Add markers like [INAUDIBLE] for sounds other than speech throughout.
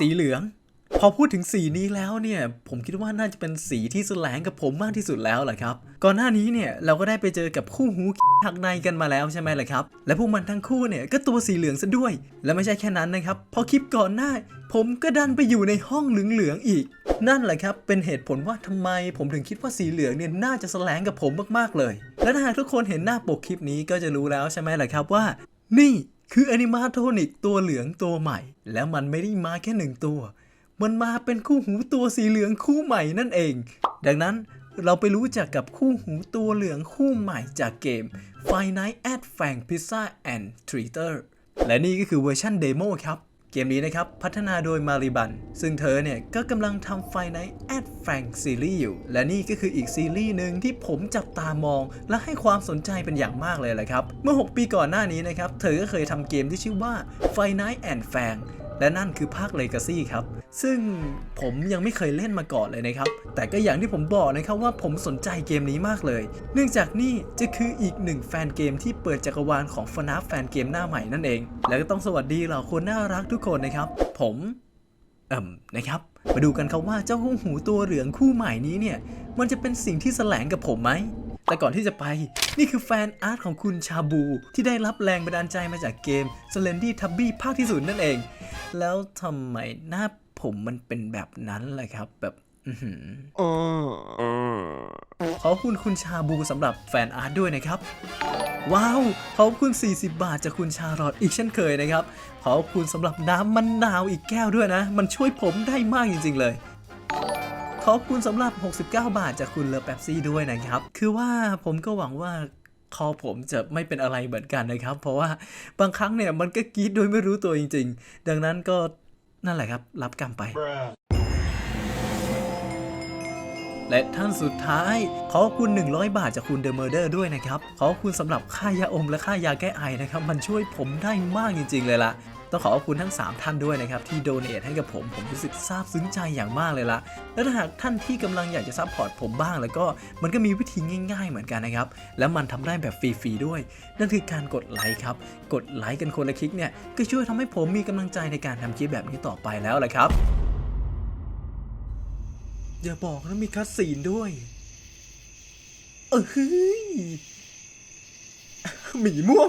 สีเหลือง พอพูดถึงสีนี้แล้วเนี่ย ผมคิดว่าน่าจะเป็นสีที่แสลงกับผมมากที่สุดแล้วแหละครับ ก่อนหน้านี้เนี่ยเราก็ได้ไปเจอกับคู่หูหักในกันมาแล้วใช่ไหมล่ะครับ และพวกมันทั้งคู่เนี่ยก็ตัวสีเหลืองซะด้วย และไม่ใช่แค่นั้นนะครับ พอคลิปก่อนหน้า ผมก็ดันไปอยู่ในห้องเหลืองๆอีก นั่นแหละครับ เป็นเหตุผลว่าทำไมผมถึงคิดว่าสีเหลืองเนี่ยน่าจะแสลงกับผมมากๆเลย และถ้าหากทุกคนเห็นหน้าปกคลิปนี้ก็จะรู้แล้วใช่ไหมล่ะครับว่า นี่ คือแอนิมาโทนิกตัวเหลืองตัวใหม่ แล้วมันไม่ได้มาแค่หนึ่งตัว มันมาเป็นคู่หูตัวสีเหลืองคู่ใหม่นั่นเอง ดังนั้นเราไปรู้จักกับคู่หูตัวเหลืองคู่ใหม่จากเกม f i n i g h t at Fang Pizza and Treater และนี่ก็คือเวอร์ชันเดโมครับ เกมนี้นะครับ พัฒนาโดยมาริบัน ซึ่งเธอเนี่ย ก็กำลังทำไฟในแอดแฟรงซีรีส์อยู่ และนี่ก็คืออีกซีรีส์หนึ่งที่ผมจับตามอง และให้ความสนใจเป็นอย่างมากเลยแหละครับ เมื่อ 6 ปีก่อนหน้านี้นะครับ เธอก็เคยทำเกมที่ชื่อว่า Five Nights and Fang และนั่นคือภาค Legacy ครับ ซึ่งผมยังไม่เคยเล่นมาก่อนเลยนะครับ แต่ก็อย่างที่ผมบอกนะครับว่าผมสนใจเกมนี้มากเลย เนื่องจากนี่จะคืออีกหนึ่งแฟนเกมที่เปิดจักรวาลของ FNAF แฟนเกมหน้าใหม่นั่นเอง แล้วก็ต้องสวัสดีเหล่าคนน่ารักทุกคนนะครับ ผมเอ่มนะครับ มาดูกันครับว่าเจ้าคู่หูตัวเหลืองคู่ใหม่นี้เนี่ย มันจะเป็นสิ่งที่แสลงกับผมไหมแต่ก่อนที่จะไป นี่คือแฟนอาร์ตของคุณชาบู ที่ได้รับแรงบันดาลใจมาจากเกม s l e n d y Tubby ภาคที่ศูนย์นั่นเอง แล้วทำไมหน้า ผมมันเป็นแบบนั้นล่ะครับ แบบอื้อหือขอบคุณคุณชาบูสำหรับแฟนอาร์ตด้วยนะครับ ว้าวขอบคุณ 40 บาทจากคุณชาลอตอีกเช่นเคยนะครับ ขอบคุณสำหรับน้ำมะนาวอีกแก้วด้วยนะ มันช่วยผมได้มากจริง ๆ เลยขอบคุณสำหรับ 69 บาทจากคุณเลอแป๊บซี่ด้วยนะครับ คือว่าผมก็หวังว่าคอผมจะไม่เป็นอะไรเหมือนกันนะครับ เพราะว่าบางครั้งเนี่ยมันก็กรีดโดยไม่รู้ตัวจริง ๆ ดังนั้นก็ นั่นแหละครับ รับกรรมไป และท่านสุดท้าย ขอบคุณ 100 บาทจากคุณเดอะเมอร์เดอร์ด้วยนะครับ ขอบคุณสำหรับค่ายาอมและค่ายาแก้ไอนะครับ มันช่วยผมได้มากจริง ๆ เลยล่ะ ต้องขอขอบคุณทั้ง 3 ท่านด้วยนะครับ ที่โดเนทให้กับผม ผมรู้สึกซาบซึ้งใจอย่างมากเลยละและถ้าหากท่านที่กำลังอยากจะซัพพอร์ตผมบ้าง แล้วก็มันก็มีวิธีง่าย ๆ เหมือนกันนะครับ และมันทำได้แบบฟรีๆด้วย นั่นคือการกดไลค์ครับ กดไลค์กันคนละคลิกเนี่ยก็ช่วยทำให้ผมมีกำลังใจในการทำคลิปแบบนี้ต่อไปแล้วแหละครับอย่าบอกนะมีคัสซีนด้วย เออเฮ้ยหมีม่วง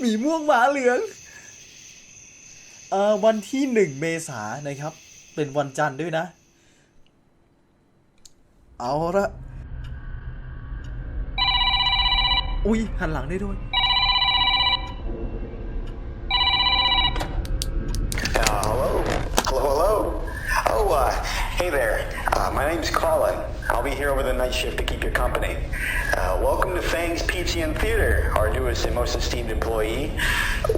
หมีม่วงหมาเหลือง วันที่หนึ่งเมษายนนะครับ เป็นวันจันทร์ด้วยนะ เอาละอุ้ยหันหลังได้ด้วย Hello Hello, hello. Oh, uh, hey there. Uh, my name's Colin. I'll be here over the night shift to keep you company. Uh, Fang's and Theater, our newest and most esteemed employee.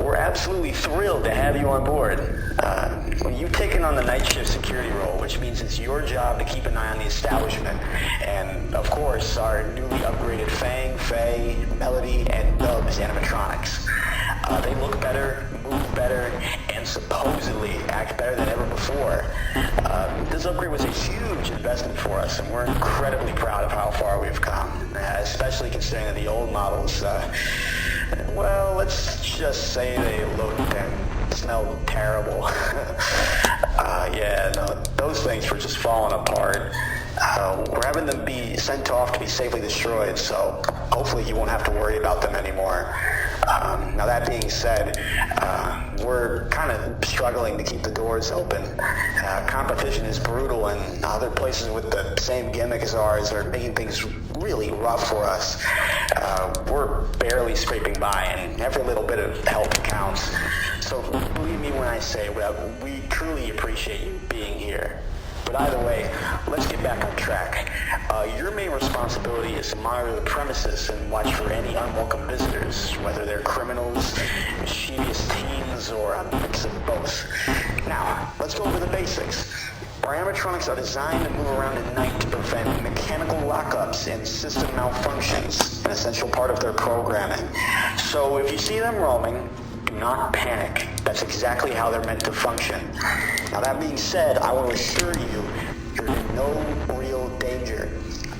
We're absolutely thrilled to have you on board. Uh, you've taken on the night shift security role, which means it's your job to keep an eye on the establishment. And, of course, our newly upgraded Fang, Faye, Melody, and Dubs animatronics. Uh, they look better, move better, and supposedly act better than ever before. Um, this upgrade was a huge investment for us, and we're incredibly proud of how far we've come, uh, especially considering that the old models, uh, well, let's just say they looked and smelled terrible. [LAUGHS] uh, yeah, no, those things were just falling apart. Uh, we're having them be sent off to be safely destroyed, so hopefully you won't have to worry about them anymore. Um, now that being said, uh, we're kind of struggling to keep the doors open. Uh, competition is brutal, and other places with the same gimmick as ours are making things really rough for us. Uh, we're barely scraping by, and every little bit of help counts. So believe me when I say we truly appreciate you being here. But either way, let's get back on track. Uh, your main responsibility is to monitor the premises and watch for any unwelcome visitors, whether they're criminals, mischievous teens, or a mix of both. Now, let's go over the basics. Our animatronics are designed to move around at night to prevent mechanical lockups and system malfunctions, an essential part of their programming. So if you see them roaming, not panic. That's exactly how they're meant to function. Now that being said, I will assure you, you're in no real danger.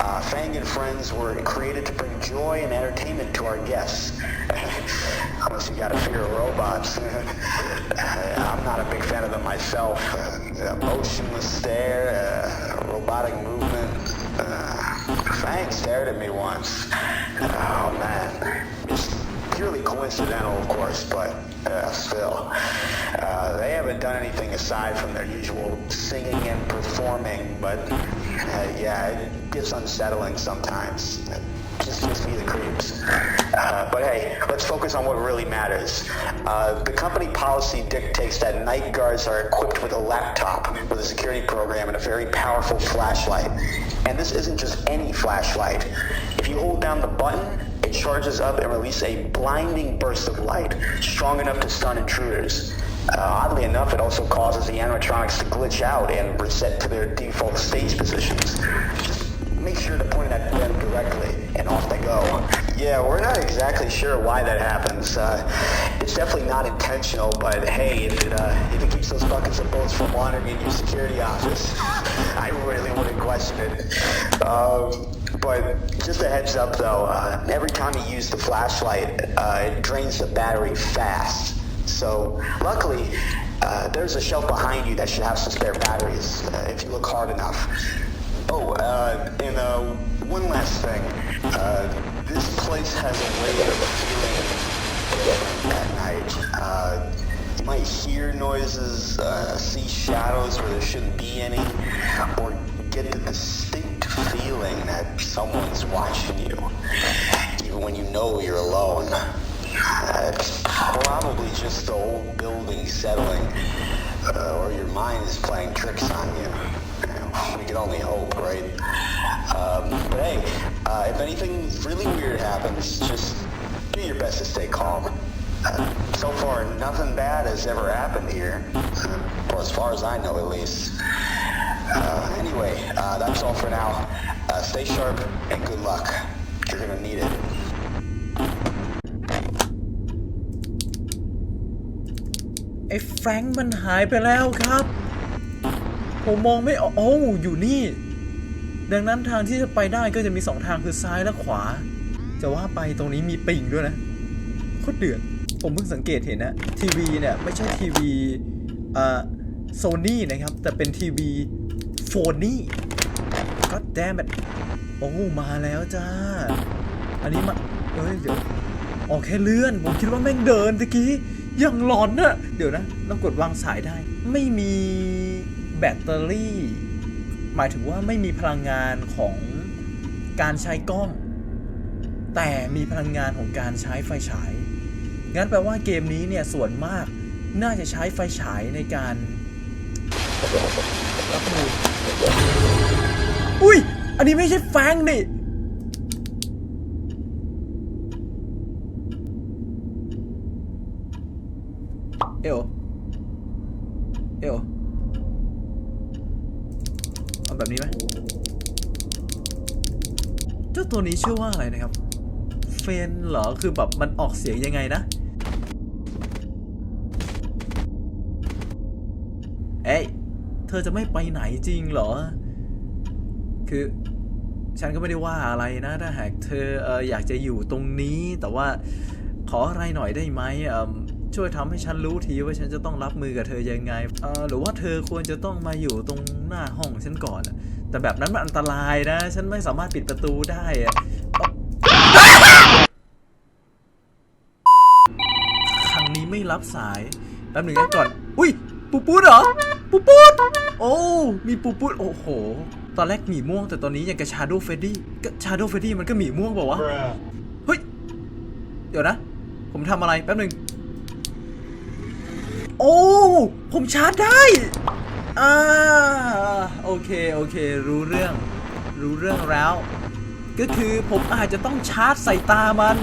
Uh, Fang and Friends were created to bring joy and entertainment to our guests. [LAUGHS] Unless you got a fear of robots. [LAUGHS] I'm not a big fan of them myself. [LAUGHS] Uh, motionless stare, uh, robotic movement. Uh, Fang stared at me once. Oh man. Purely coincidental, of course, but uh, still. Uh, they haven't done anything aside from their usual singing and performing, but uh, yeah, it gets unsettling sometimes. Just gives me the creeps. Uh, but hey, let's focus on what really matters. Uh, the company policy dictates that night guards are equipped with a laptop with a security program and a very powerful flashlight. And this isn't just any flashlight. If you hold down the button, it charges up and releases a blinding burst of light, strong enough to stun intruders. Uh, oddly enough, it also causes the animatronics to glitch out and reset to their default stage positions. Just make sure to point at them directly, Yeah, we're not exactly sure why that happens. Uh, it's definitely not intentional, but hey, if it, uh, if it keeps those buckets of bullets from wandering in your security office, [LAUGHS] I really wouldn't question it. Um, but just a heads up though, uh, every time you use the flashlight, uh, it drains the battery fast. So luckily, uh, there's a shelf behind you that should have some spare batteries uh, if you look hard enough. Oh, and one last thing. Uh, this place has a way of feeling at night. Uh, you might hear noises, uh, see shadows where there shouldn't be any, or get the distinct feeling that someone's watching you, even when you know you're alone. Uh, it's probably just the old building settling, uh, or your mind is playing tricks on you. You We can only hope, right? Um, but hey, uh, if anything really weird happens, just do your best to stay calm. Uh, so far, nothing bad has ever happened here, uh, or as far as I know, at least. Uh, anyway, uh, that's all for now. Uh, stay sharp and good luck. You're gonna need it. ไอ้แฟรงค์มันหายไปแล้วครับ ผมมองไม่ออกโอ้าอยู่นี่ ดังนั้นทางที่จะไปได้ก็จะมีสองทางคือซ้ายและขวา จะว่าไปตรงนี้มีปิงด้วยนะโคตรเดือด ผมเพิ่งสังเกตเห็นนะทีวีเนี่ยไม่ใช่ทีวีอ่อโซนี่นะครับ แต่เป็นทีวีโฟนี่ก็แดมแบบโอ้มาแล้วจ้า อันนี้มาเอ้ยเดี๋ยวออกแค่เลื่อน ผมคิดว่าแม่งเดินตะกี้ยังหลอนนะเดี๋ยวนะต้องกดวางสายได้ ไม่มีแบตเตอรี่ หมายถึงว่าไม่มีพลังงานของการใช้กล้อง แต่มีพลังงานของการใช้ไฟฉาย งั้นแปลว่าเกมนี้เนี่ยส่วนมากน่าจะใช้ไฟฉายในการรับมืออุ้ย อันนี้ไม่ใช่แฟงนี่ เอวเอวเอาแบบนี้ไหมเจ้า ตัวนี้ชื่อว่าอะไรนะครับ เฟนเหรอ คือแบบมันออกเสียงยังไงนะ เอ้ย เธอจะไม่ไปไหนจริงเหรอ คือ ฉันก็ไม่ได้ว่าอะไรนะ ถ้าหากเธอเอออยากจะอยู่ตรงนี้ แต่ว่าขออะไรหน่อยได้ไหมเอิ่มช่วยทำให้ฉันรู้ทีว่าฉันจะต้องรับมือกับเธอยังไง หรือว่าเธอควรจะต้องมาอยู่ตรงหน้าห้องฉันก่อน แต่แบบนั้นมันอันตรายนะ ฉันไม่สามารถปิดประตูได้อะครั้งนี้ไม่รับสายแป๊บหนึ่งนะก่อน อุ้ยปูปูดเหรอปูปูดโอ้ มีปูปูดโอ้โห ตอนแรกหมีม่วงแต่ตอนนี้ยังกับชาโดว์เฟดดี้ก็ชาโดว์เฟดดี้มันก็หมีม่วงเปล่าวะเฮ้ย เดี๋ยวนะ ผมทำอะไรแป๊บหนึ่งโอ้ ผมชาร์จได้ อ่าโอเค โอเค รู้เรื่อง รู้เรื่องแล้ว ก็คือผมอาจจะต้องชาร์จใส่ตามัน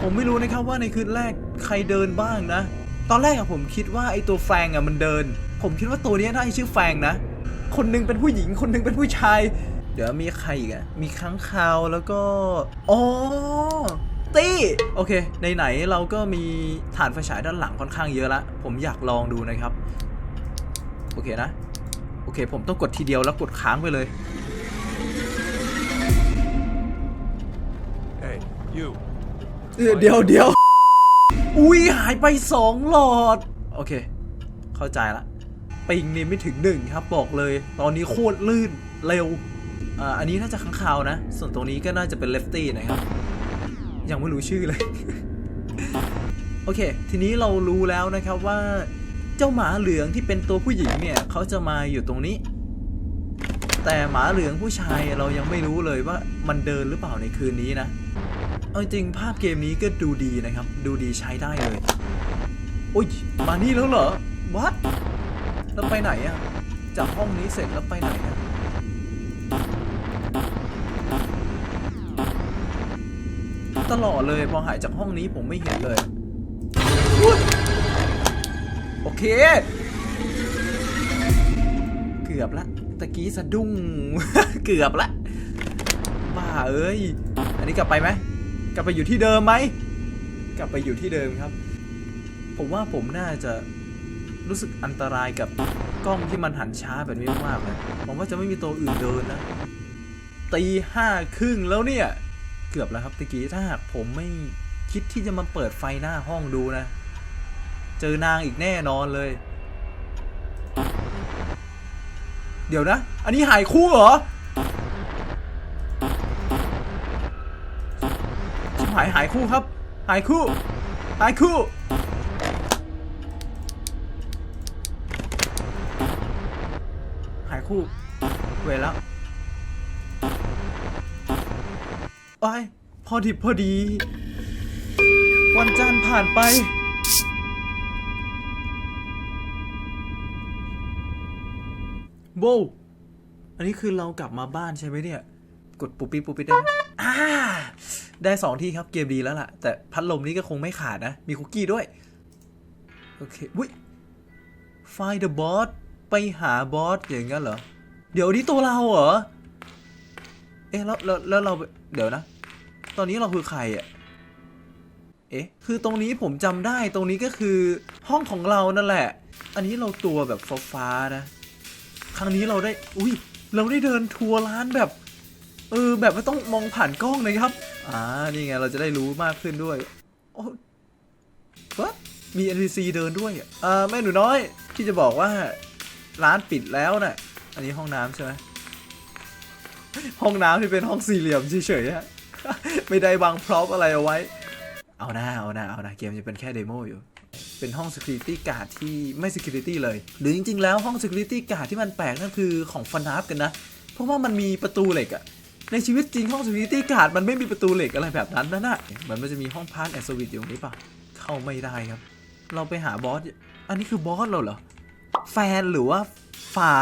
ผมไม่รู้นะครับว่าในคืนแรกใครเดินบ้างนะ ตอนแรกอะผมคิดว่าไอตัวแฟงอะมันเดิน ผมคิดว่าตัวนี้น่าจะชื่อแฟงนะ คนหนึงเป็นผู้หญิง คนหนึงเป็นผู้ชาย เดี๋ยวมีใครอีกอะมีค้างคาวแล้วก็ อ๋อตี้โอเค ในไหนเราก็มีฐานไฟฉายด้านหลังค่อนข้างเยอะละ ผมอยากลองดูนะครับ เคนะ โอเค ผมต้องกดทีเดียวแล้วกดค้างไปเลย You. เออเดี๋ยวเดี๋ยวอุ้ยหายไปสองหลอด โอเค เข้าใจละปิงนี่ไม่ถึงหนึ่งครับบอกเลย ตอนนี้โคตรลื่นเร็วอ่าอันนี้น่าจะข้างคาวนะ ส่วนตรงนี้ก็น่าจะเป็นเลฟตี้นะครับ ยังไม่รู้ชื่อเลย โอเค ทีนี้เรารู้แล้วนะครับว่า เจ้าหมาเหลืองที่เป็นตัวผู้หญิงเนี่ยเขาจะมาอยู่ตรงนี้ แต่หมาเหลืองผู้ชายเรายังไม่รู้เลยว่ามันเดินหรือเปล่าในคืนนี้นะเอาจริงภาพเกมนี้ก็ดูดีนะครับ ดูดีใช้ได้เลยอุ้ยมานี่แล้วเหรอวัดแล้วไปไหนอะจากห้องนี้เสร็จแล้วไปไหนอะตลอดเลยพอหายจากห้องนี้ผมไม่เห็นเลย เค เกือบละตะกี้สะดุ้ง เกือบละบ้าเอ้ย อันนี้กลับไปไหมกลับไปอยู่ที่เดิมไหมกลับไปอยู่ที่เดิมครับ ผมว่าผมน่าจะรู้สึกอันตรายกับกล้องที่มันหันช้าแบบนี้มากๆเลยผมว่าจะไม่มีตัวอื่นเดินนะตีห้าครึ่งแล้วเนี่ย เกือบแล้วครับตะกี้ถ้าหากผมไม่คิดที่จะมาเปิดไฟหน้าห้องดูนะ เจอนางอีกแน่นอนเลย เดี๋ยวนะ อันนี้หายคู่เหรอหายหายคู่ครับ หายคู่ หายคู่ หายคู่เวแล้วไปพอดิบพอดี วันจันทร์ผ่านไป โบวอันนี้คือเรากลับมาบ้านใช่ไหมเนี่ย กดปุ๊บปิ๊บปุ๊บปิ๊บได้ไหมอ่าได้สองที่ครับเกมดีแล้วล่ะ แต่พัดลมนี้ก็คงไม่ขาดนะ มีคุกกี้ด้วย โอเควุ้ย find the boss ไปหาบอสอย่างงั้นเหรอ เดี๋ยวนี้ตัวเราเหรอ เอ๊ะแล้วแล้วแล้วเราเดี๋ยวนะ ตอนนี้เราคือใครอะเอ๊ะ คือตรงนี้ผมจำได้ ตรงนี้ก็คือห้องของเรานั่นแหละ อันนี้เราตัวแบบฟ้าๆนะ รั้งนี้เราได้ อุ้ย เราได้เดินทัวร์ร้านแบบ เออ แบบไม่ต้องมองผ่านกล้องนะครับ อ่า นี่ไง เราจะได้รู้มากขึ้นด้วย โอ้วะมี NPC เดินด้วยอ่าแม่หนูน้อย ที่จะบอกว่า ร้านปิดแล้วน่ะ อันนี้ห้องน้ำใช่ไหมห้องน้ำที่เป็นห้องสี่เหลี่ยมเฉยๆอะไม่ได้วางพร็อพอะไรเอาไว้ เอาหน้าเอาหน้าเอาหน้าเกมจะเป็นแค่เดโมอยู่ เป็นห้อง Security Guard ที่ไม่ Security เลย หรือจริง ๆ แล้วห้อง Security Guard ที่มันแปลกนั่นคือของฟันนับกันนะ เพราะว่ามันมีประตูเหล็กอะในชีวิตจริงห้อง Security Guard มันไม่มีประตูเหล็กอะไรแบบนั้นนะน่ะมันมันจะมีห้องพาร์ทแอนด์สวิตอยู่ตรงนี้ปะเข้าไม่ได้ครับ เราไปหาบอส อันนี้คือบอสเราเหรอ แฟนหรือว่า ฟา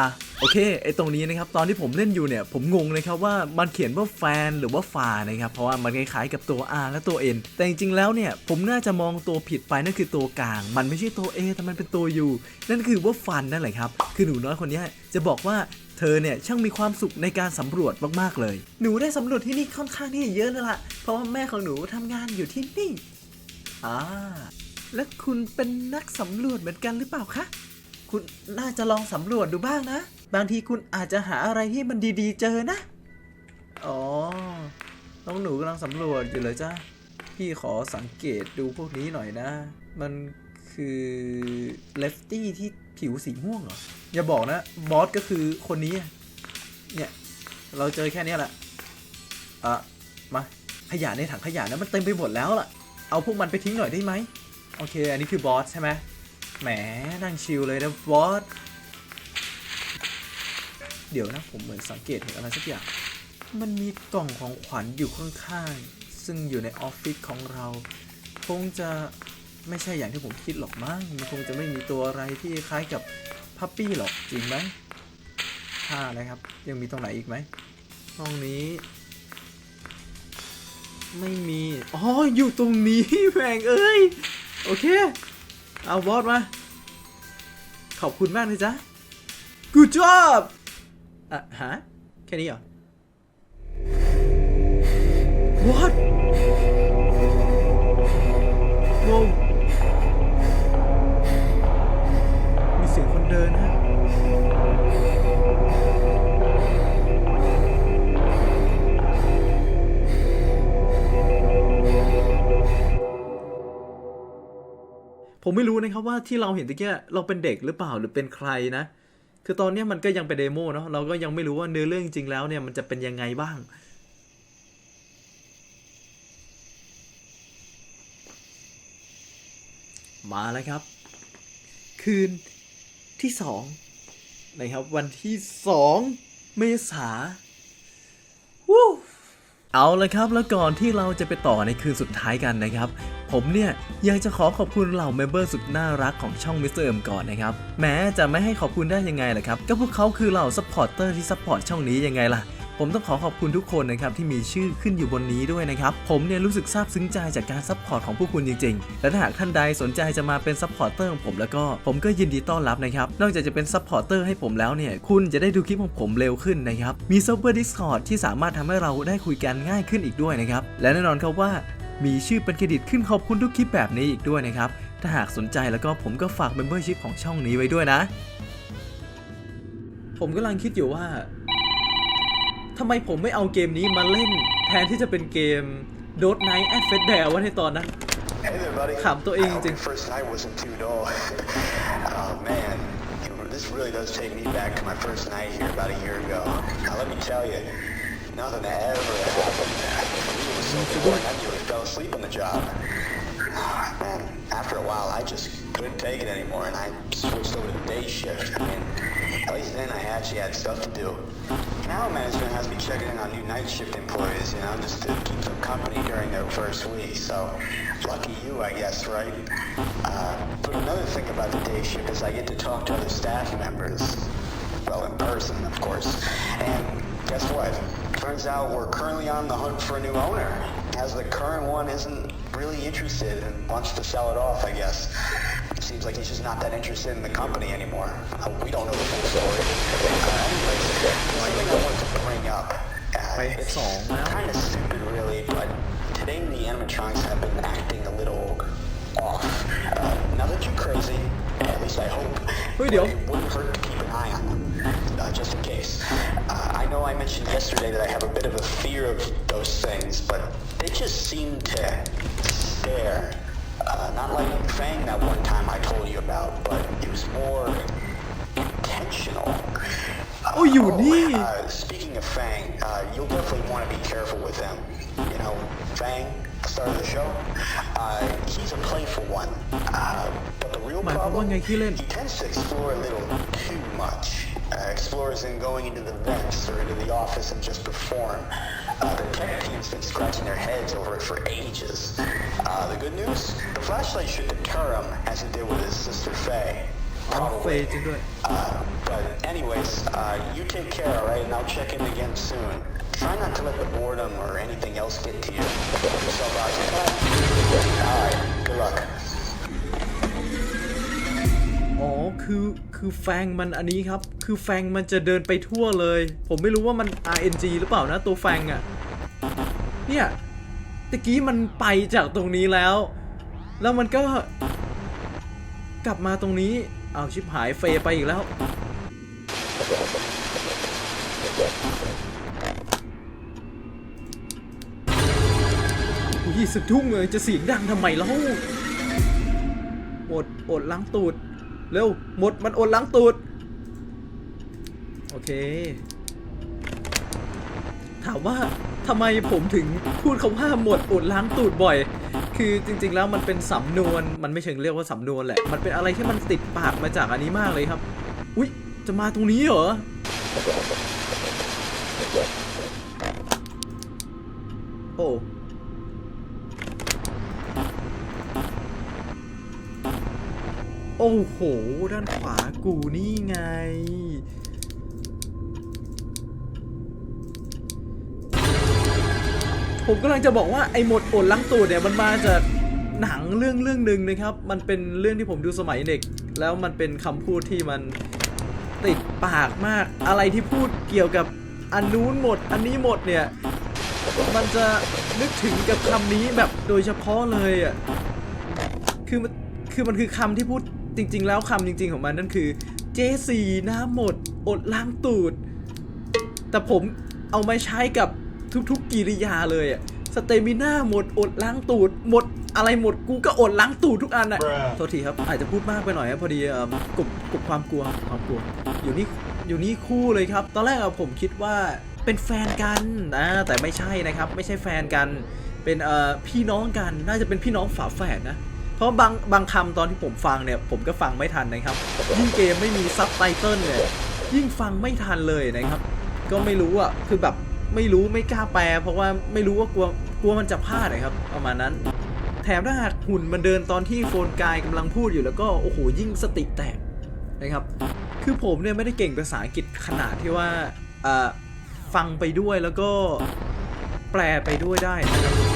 โอเคไอตรงนี้นะครับตอนที่ผมเล่นอยู่เนี่ยผมงงเลยครับว่ามันเขียนว่าแฟนหรือว่าฟานะครับเพราะว่ามันคล้ายๆกับตัว R และตัว N แต่จริงๆแล้วเนี่ยผมน่าจะมองตัวผิดไปนั่นคือตัวกลาง มันไม่ใช่ตัว A แต่มันเป็นตัว U นั่นคือว่าฟันนั่นแหละครับคือหนูน้อยคนนี้จะบอกว่าเธอเนี่ยช่างมีความสุขในการสำรวจมากๆเลย หนูได้สำรวจที่นี่ค่อนข้างที่จะเยอะเลยล่ะเพราะว่าแม่ของหนูทำงานอยู่ที่นี่อ่าและคุณเป็นนักสำรวจเหมือนกันหรือเปล่าคะ คุณน่าจะลองสำรวจดูบ้างนะ บางทีคุณอาจจะหาอะไรที่มันดีๆ เจอนะ อ๋อ น้องหนูกำลังสำรวจอยู่เลยจ้าพี่ขอสังเกตดูพวกนี้หน่อยนะ มันคือเลฟตี้ที่ผิวสีม่วงเหรอ อย่าบอกนะ บอสก็คือคนนี้ เนี่ย เราเจอแค่นี้แหละ อะ มาขยะในถังขยะนะมันเต็มไปหมดแล้วล่ะ เอาพวกมันไปทิ้งหน่อยได้ไหม โอเค อันนี้คือบอสใช่ไหม แหมนั่งชิลเลยนะบอส เดี๋ยวนะผมเหมือนสังเกตเห็นอะไรสักอย่าง มันมีกล่องของขวัญอยู่ข้างๆ ซึ่งอยู่ในออฟฟิศของเรา คงจะไม่ใช่อย่างที่ผมคิดหรอกมั้ง มันคงจะไม่มีตัวอะไรที่คล้ายกับพัปปี้หรอกจริงไหมถ้านะครับ ยังมีตรงไหนอีกไหม ห้องนี้ ไม่มี อ๋อ อยู่ตรงนี้แม่งเอ้ย โอเค เอาบอสมา ขอบคุณมากเลยจ้ะ Good job อะฮะ แค่นี้เหรอ What ว้าวมีเสียงคนเดินฮะ ผมไม่รู้นะครับว่าที่เราเห็นตะเกียเราเป็นเด็กหรือเปล่าหรือเป็นใครนะ คือตอนนี้มันก็ยังเป็นเดโมเนาะเราก็ยังไม่รู้ว่าเนื้อเรื่องจริงๆแล้วเนี่ยมันจะเป็นยังไงบ้างมาแล้วครับ คืนที่สองนะครับ วันที่สองเมษาวู้ เอาละครับแล้วก่อนที่เราจะไปต่อในคืนสุดท้ายกันนะครับ ผมเนี่ยยังจะขอขอบคุณเหล่าเมมเบอร์สุดน่ารักของช่องมิสเตอร์เอ็มก่อนนะครับแม้จะไม่ให้ขอบคุณได้ยังไงล่ะครับ ก็พวกเขาคือเหล่าซัพพอร์เตอร์ที่ซัพพอร์ตช่องนี้ยังไงล่ะ ผมต้องขอขอบคุณทุกคนนะครับที่มีชื่อขึ้นอยู่บนนี้ด้วยนะครับ ผมเนี่ยรู้สึกซาบซึ้งใจจากการซัพพอร์ตของพวกคุณจริงๆ และถ้าหากท่านใดสนใจจะมาเป็นซัพพอร์เตอร์ของผมแล้วก็ผมก็ยินดีต้อนรับนะครับ นอกจากจะเป็นซัพพอร์เตอร์ให้ผมแล้วเนี่ย คุณจะได้ดูคลิปของผมเร็วขึ้นนะครับ มีเซิร์ฟเวอร์ Discord ที่สามารถทำให้เราได้คุยกันง่ายขึ้นอีกด้วยนะครับ และแน่นอนครับว่ามีชื่อเป็นเครดิตขึ้นขอบคุณทุกคลิปแบบนี้อีกด้วยนะครับ ถ้าหากสนใจแล้วก็ผมก็ฝาก Membership ของช่องนี้ไว้ด้วยนะ ผมกำลังคิดอยู่ว่า ทำไมผมไม่เอาเกมนี้มาเล่น แทนที่จะเป็นเกม Dot Night at f e d b e a r วะในตอนนั้น Hey there, buddy. ขำตัวเอง I hope จริง your first night wasn't too dull. oh man, you know, this really does take me back to my first night here about a year ago. Now let me tell you, nothing ever happened. For me, it was so boring. I nearly fell asleep on the job. Man, after a while, I just couldn't take it anymore, and I switched over to day shift. I mean, at least then I actually had stuff to do. Now management has me checking in on new night shift employees, you know, just to keep them company during their first week. So, lucky you, I guess, right? Uh, but another thing about the day shift is I get to talk to other staff members. Well, in person, of course. And guess what? Turns out we're currently on the hunt for a new owner, as the current one isn't really interested and wants to sell it off, I guess. Seems like he's just not that interested in the company anymore. Uh, we don't know the full story. Uh, anyways, something I want to bring up. Uh, it's kind of stupid, really, but today the animatronics have been acting a little off. Uh, now that you're crazy, at least I hope, yo. it wouldn't hurt to keep an eye on them, uh, just in case. Uh, I know I mentioned yesterday that I have a bit of a fear of those things, but they just seem to stare. Uh, not like Fang that one time I told you about, but it was more intentional. Oh, you uh, oh, need. Uh, speaking of Fang, uh, you'll definitely want to be careful with him. You know, Fang, start of the show, uh, he's a playful one. Uh, but the real My problem, he tends to explore a little too much. Uh, explores in going into the vents or into the office and just perform. The tech team's been scratching their heads over it for ages. Uh, the good news? The flashlight should deter him, as it did with his sister Faye. Probably. Uh, but anyways, uh, you take care, alright? And I'll check in again soon. Try not to let the boredom or anything else get to you. Yourself out. Alright, good luck. อ๋อคือคือแฟงมันอันนี้ครับ คือแฟงมันจะเดินไปทั่วเลย ผมไม่รู้ว่ามัน RNG หรือเปล่านะตัวแฟงอะเนี่ยตะกี้มันไปจากตรงนี้แล้ว แล้วมันก็ กลับมาตรงนี้เอาชิบหายเฟยไปอีกแล้วยี่สิบทุ่งเลยจะเสียงดังทำไมเล่าหมดอดล้างตูด เร็ว หมดมันอดล้างตูด โอเค ถามว่าทำไมผมถึงพูดคำว่าหมดอดล้างตูดบ่อย คือจริง ๆ แล้วมันเป็นสำนวน มันไม่เชิงเรียกว่าสำนวนแหละ มันเป็นอะไรที่มันติดปากมาจากอันนี้มากเลยครับ อุ๊ย จะมาตรงนี้เหรอ โอ้ อ้โห ด้านขวากูนี่ไง ผมกำลังจะบอกว่าไอ้หมดอดล้างตูดเนี่ยมันมาจากหนังเรื่องเรื่องหนึ่งนะครับ มันเป็นเรื่องที่ผมดูสมัยเด็ก แล้วมันเป็นคำพูดที่มันติดปากมาก อะไรที่พูดเกี่ยวกับอันนู้นหมด อันนี้หมดเนี่ย มันจะนึกถึงกับคำนี้แบบโดยเฉพาะเลยอะ คือมันคือมันคือคำที่พูด จริง ๆ แล้วคำจริง ๆ ของมันนั่นคือเจสีน้ำหมด อดล้างตูด แต่ผมเอามาใช้กับทุกๆกิริยาเลยอะสเตมิน่าหมดอดล้างตูด หมดอะไรหมดกูก็อดล้างตูดทุกอันอะโทษทีครับอาจจะพูดมากไปหน่อยครับพอดีเอ่อกบกบความกลัวความกลัว อยู่นี่อยู่นี่คู่เลยครับ ตอนแรกอะผมคิดว่าเป็นแฟนกันนะแต่ไม่ใช่นะครับ ไม่ใช่แฟนกัน เป็นเอ่อพี่น้องกันน่าจะเป็นพี่น้องฝาแฝดนะ เพราะบางบางคำตอนที่ผมฟังเนี่ย ผมก็ฟังไม่ทันนะครับ ยิ่งเกมไม่มีซับไตเติลเนี่ยยิ่งฟังไม่ทันเลยนะครับ ก็ไม่รู้อะคือแบบไม่รู้ไม่กล้าแปล เพราะว่าไม่รู้ว่ากลัวกลัวมันจะพลาดนะครับประมาณนั้น แถมถ้าหากหุ่นมันเดินตอนที่โฟนกายกำลังพูดอยู่แล้วก็โอ้โหยิ่งสติแตกนะครับ คือผมเนี่ยไม่ได้เก่งภาษาอังกฤษขนาดที่ว่าฟังไปด้วยแล้วก็แปลไปด้วยได้นะครับ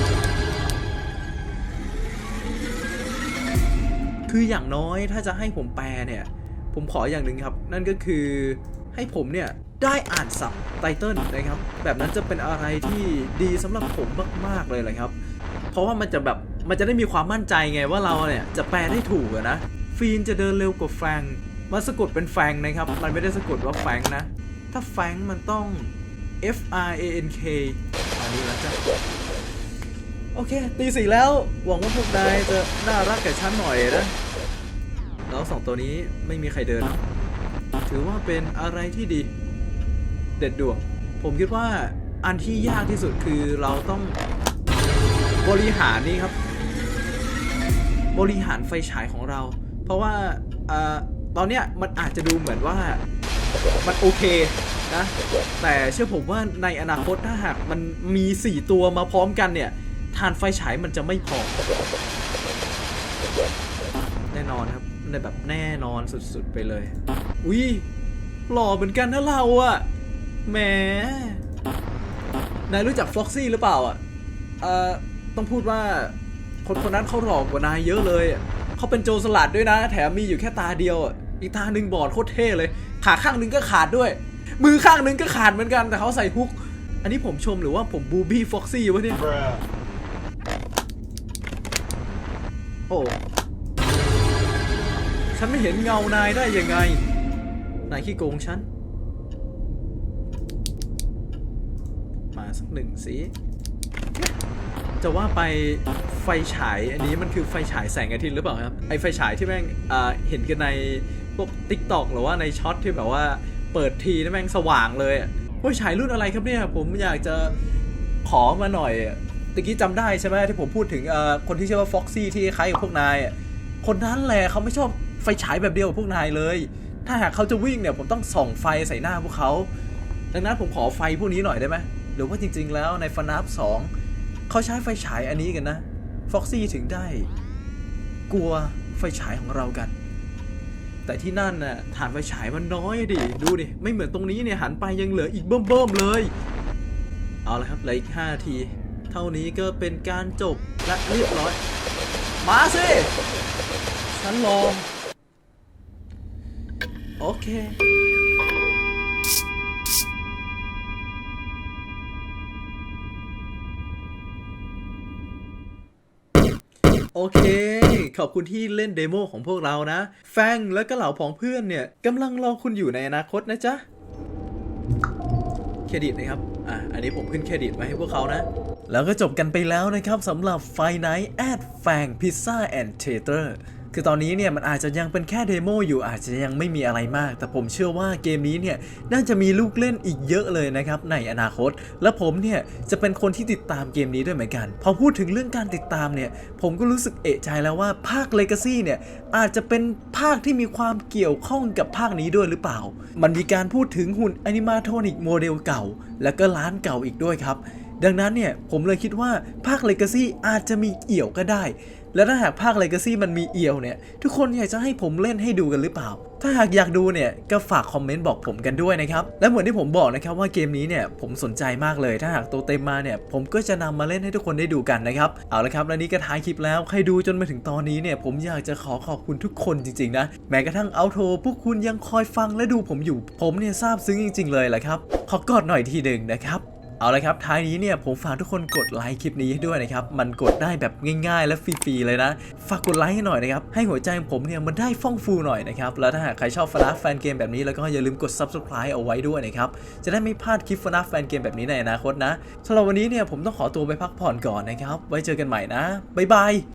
คืออย่างน้อยถ้าจะให้ผมแปลเนี่ย ผมขออย่างหนึ่งครับ นั่นก็คือให้ผมเนี่ยได้อ่านสับไตเติลนะครับ แบบนั้นจะเป็นอะไรที่ดีสำหรับผมมากๆเลยแหละครับ เพราะว่ามันจะแบบมันจะได้มีความมั่นใจไงว่าเราเนี่ยจะแปลได้ถูกนะฟีนจะเดินเร็วกว่าแฟงมันสะกดเป็นแฟงนะครับ มันไม่ได้สะกดว่าแฟงนะ ถ้าแฟงมันต้อง F R A N K อันนี้แล้วจ้ะ โอเค ตีสี่แล้ว หวังว่าพวกนายจะน่ารักกับฉันหน่อยนะ แล้วสองตัวนี้ไม่มีใครเดินนะถือว่าเป็นอะไรที่ดี เด็ดดวง ผมคิดว่าอันที่ยากที่สุดคือเราต้องบริหารนี่ครับ บริหารไฟฉายของเรา เพราะว่าอ่อตอนเนี้ยมันอาจจะดูเหมือนว่ามันโอเคนะ แต่เชื่อผมว่าในอนาคตถ้าหากมันมี 4 ตัวมาพร้อมกันเนี่ย ทานไฟฉายมันจะไม่พอ แน่นอนครับในแบบแน่นอนสุดๆไปเลย อุ้ยหล่อเหมือนกันนะเราอะแหมนายรู้จักฟล็อกซี่หรือเปล่าอะเอ่อต้องพูดว่าคนคนนั้นเขาหลอกกว่านายเยอะเลยเขาเป็นโจรสลัดด้วยนะ แถมมีอยู่แค่ตาเดียวอีกตาหนึ่งบอดโคตรเท่เลย ขาข้างหนึ่งก็ขาดด้วย มือข้างหนึ่งก็ขาดเหมือนกันแต่เขาใส่ฮุก อันนี้ผมชมหรือว่าผมบูบี้ฟ็อกซี่วะเนี่ย ฉันไม่เห็นเงานายได้ยังไง นายขี้โกงฉัน มาสักหนึ่งสิจะว่าไปไฟฉายอันนี้มันคือไฟฉายแสงอาทิตย์หรือเปล่าครับ ไอไฟฉายที่แม่งเห็นกันในพวกติ๊กตอกหรือว่าในช็อตที่แบบว่าเปิดทีนี่แม่งสว่างเลยไฟฉายรุ่นอะไรครับเนี่ย ผมอยากจะขอมาหน่อย ตะกี้จำได้ใช่ไหมที่ผมพูดถึงคนที่ชื่อว่าฟ็อกซี่ที่คล้ายกับพวกนาย คนนั้นแหละเขาไม่ชอบไฟฉายแบบเดียวกับพวกนายเลย ถ้าหากเขาจะวิ่งเนี่ยผมต้องส่องไฟใส่หน้าพวกเขา ดังนั้นผมขอไฟพวกนี้หน่อยได้ไหมหรือว่าจริง ๆ แล้วในฟนับสองเขาใช้ไฟฉายอันนี้กันนะฟ็อกซี่ถึงได้ กลัวไฟฉายของเรากัน แต่ที่นั่นน่ะฐานไฟฉายมันน้อยดิ ดูดิ ไม่เหมือนตรงนี้เนี่ยหันไปยังเหลืออีกเบิ่มๆเลย เอาละครับเหลืออีก5นาที เท่านี้ก็เป็นการจบและเรียบร้อย มาสิฉันลอง โอเคโอเค ขอบคุณที่เล่นเดโมของพวกเรานะ แฟงและก็เหล่าผองเพื่อนเนี่ยกำลังรอคุณอยู่ในอนาคตนะจ๊ะ เครดิตนะครับ อะ อันนี้ผมขึ้นเครดิตไว้ให้พวกเขานะ แล้วก็จบกันไปแล้วนะครับสำหรับไฟไนท์แอดแฟงพิซซ่าแอนด์เทเตอร์คือตอนนี้เนี่ยมันอาจจะยังเป็นแค่เดโมอยู่อาจจะยังไม่มีอะไรมาก แต่ผมเชื่อว่าเกมนี้เนี่ยน่าจะมีลูกเล่นอีกเยอะเลยนะครับในอนาคต และผมเนี่ยจะเป็นคนที่ติดตามเกมนี้ด้วยเหมือนกัน พอพูดถึงเรื่องการติดตามเนี่ยผมก็รู้สึกเอะใจแล้วว่าภาค Legacy เนี่ยอาจจะเป็นภาคที่มีความเกี่ยวข้องกับภาคนี้ด้วยหรือเปล่า มันมีการพูดถึงหุ่น Animatronic โมเดลเก่า และก็ร้านเก่าอีกด้วยครับ ดังนั้นเนี่ยผมเลยคิดว่าภาค Legacy อาจจะมีเอี่ยวก็ได้ และถ้าหากภาค Legacy มันมีเอี่ยวเนี่ย ทุกคนอยากจะให้ผมเล่นให้ดูกันหรือเปล่า ถ้าหากอยากดูเนี่ยก็ฝากคอมเมนต์บอกผมกันด้วยนะครับ และเหมือนที่ผมบอกนะครับว่าเกมนี้เนี่ยผมสนใจมากเลย ถ้าหากตัวเต็มมาเนี่ยผมก็จะนำมาเล่นให้ทุกคนได้ดูกันนะครับ เอาละครับ และนี่ก็ท้ายคลิปแล้ว ใครดูจนมาถึงตอนนี้เนี่ยผมอยากจะขอขอบคุณทุกคนจริงๆนะ แม้กระทั่งเอาโทรพวกคุณยังคอยฟังและดูผมอยู่ ผมเนี่ยซาบซึ้งจริง ๆ เลยแหละครับ ขอกอดหน่อยทีหนึ่งนะครับ เอาละครับท้ายนี้เนี่ยผมฝากทุกคนกดไลค์คลิปนี้ให้ด้วยนะครับมันกดได้แบบง่ายๆ และฟรีๆเลยนะ ฝากกดไลค์ให้หน่อยนะครับให้หัวใจของผมเนี่ยมันได้ฟ่องฟูหน่อยนะครับแล้วถ้าหากใครชอบฟนาแฟนเกมแบบนี้แล้วก็อย่าลืมกด subscribe เอาไว้ด้วยนะครับจะได้ไม่พลาดคลิปฟนาแฟนเกมแบบนี้ในอนาคตนะสำหรับวันนี้เนี่ยผมต้องขอตัวไปพักผ่อนก่อนนะครับไว้เจอกันใหม่นะบ๊ายบาย